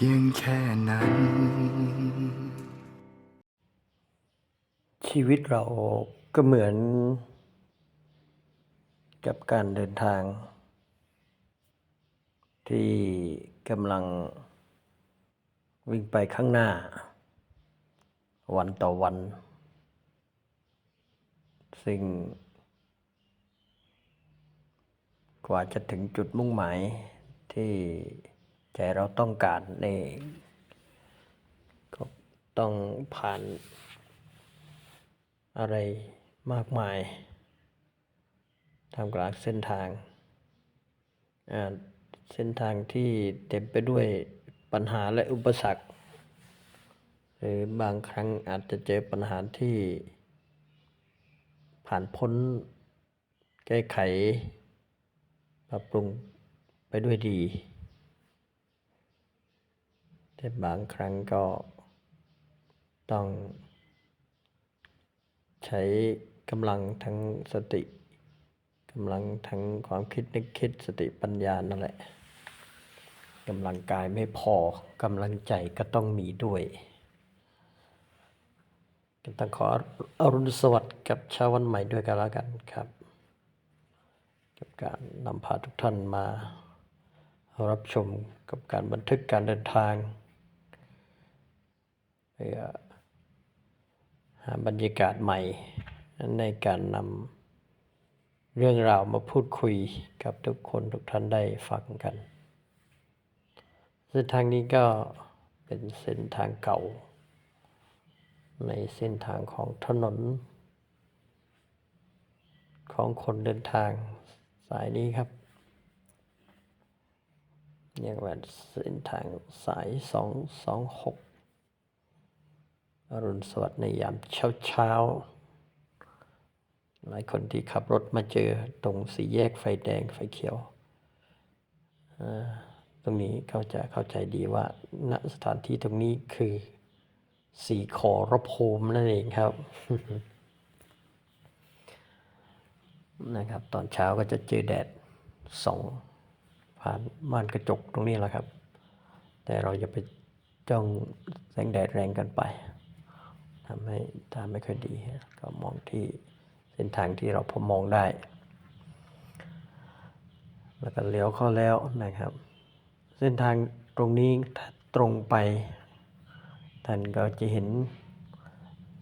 พียงแค่นั้น ชีวิตเราก็เหมือน กับการเดินทาง ที่กำลังวิ่งไปข้างหน้า วันต่อวัน ซึ่ง กว่าจะถึงจุดมุ่งหมายที่ ใจเราต้องการนี่ก็ต้องผ่านอะไรมากมายทำกลางเส้นทางเส้นทางที่เต็มไปด้วยปัญหาและอุปสรรค หรือบางครั้งอาจจะเจอปัญหาที่ผ่านพ้นแก้ไข ปรับปรุงไปด้วยดี แต่บางครั้งก็ต้องใช้กำลังทั้งสติกำลังทั้งความคิดนึกคิดสติปัญญานั่นแหละกำลังกายไม่พอกำลังใจก็ต้องมีด้วยก็ต้องขออรุณสวัสดิ์กับเช้าวันใหม่ด้วยกันแล้วกันครับ กับการนำพาทุกท่านมารับชมกับการบันทึกการเดินทาง เพื่อหาบรรยากาศใหม่ในการนำเรื่องราวมาพูดคุยกับทุกคนทุกท่านได้ฟังกัน เส้นทางนี้ก็เป็นเส้นทางเก่า ในเส้นทางของถนน ของคนเดินทางสายนี้ครับเรียกว่าเส้นทางสายส อรุณสวัสดิ์ในยามเช้าเช้าหลายคนที่ขับรถมาเจอตรงสี่แยกไฟแดงไฟเขียวตรงนี้เขาจะเข้าใจดีว่าณสถานที่ตรงนี้คือสีขอรภูมินั่นเองครับนะครับ ตอนเช้าก็จะเจอแดดส่องผ่านม่านกระจกตรงนี้แหละครับ แต่เราอย่าไปจ้องแสงแดดแรงกันไป ทำให้ตาไม่ค่อยดี ก็มองที่เส้นทางที่เราพอมองได้ แล้วก็เลี้ยวเข้าแล้วนะครับ เส้นทางตรงนี้ตรงไป ท่านก็จะเห็น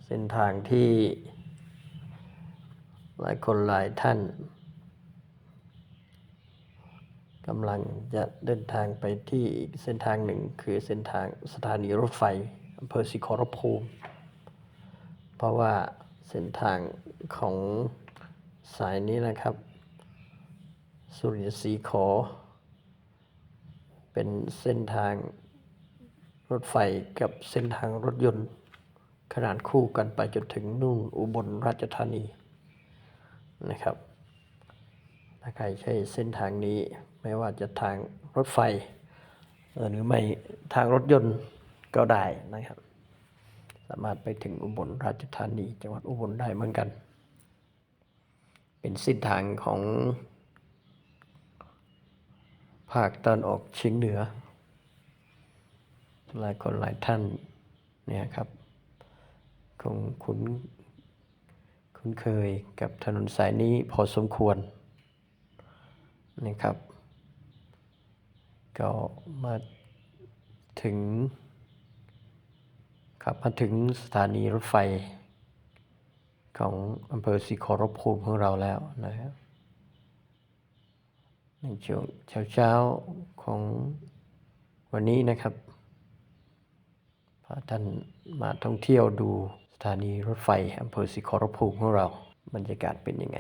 เส้นทางที่ หลายคนหลายท่านกำลังจะเดินทางไปที่อีกเส้นทางหนึ่ง คือเส้นทางสถานีรถไฟอำเภอสิขรภูมิ เพราะว่าเส้นทางของสายนี้นะครับ สุริยสีขอ เป็นเส้นทางรถไฟกับเส้นทางรถยนต์ ขนานคู่กันไปจนถึงนู่นอุบลราชธานีนะครับถ้าใครใช้เส้นทางนี้ไม่ว่าจะทางรถไฟ หรือไม่ทางรถยนต์ก็ได้นะครับ สามารถไปถึงอุบลราชธานีจังหวัดอุบลได้เหมือนกัน เป็นเส้นทางของ ภาคตะวันออกเฉียงเหนือ หลายคนหลายท่านเนี่ยครับ คงคุ้นคุ้นเคยกับถนนสายนี้พอสมควรนะครับ ก็มาถึง ครับมาถึงสถานีรถไฟของอำเภอศรีขอรภูมิของเราแล้วนะครับในช่วงเช้าๆของวันนี้นะครับพาท่านมาท่องเที่ยวดูสถานีรถไฟอำเภอศรีขอรภูมิของเรา บรรยากาศเป็นยังไง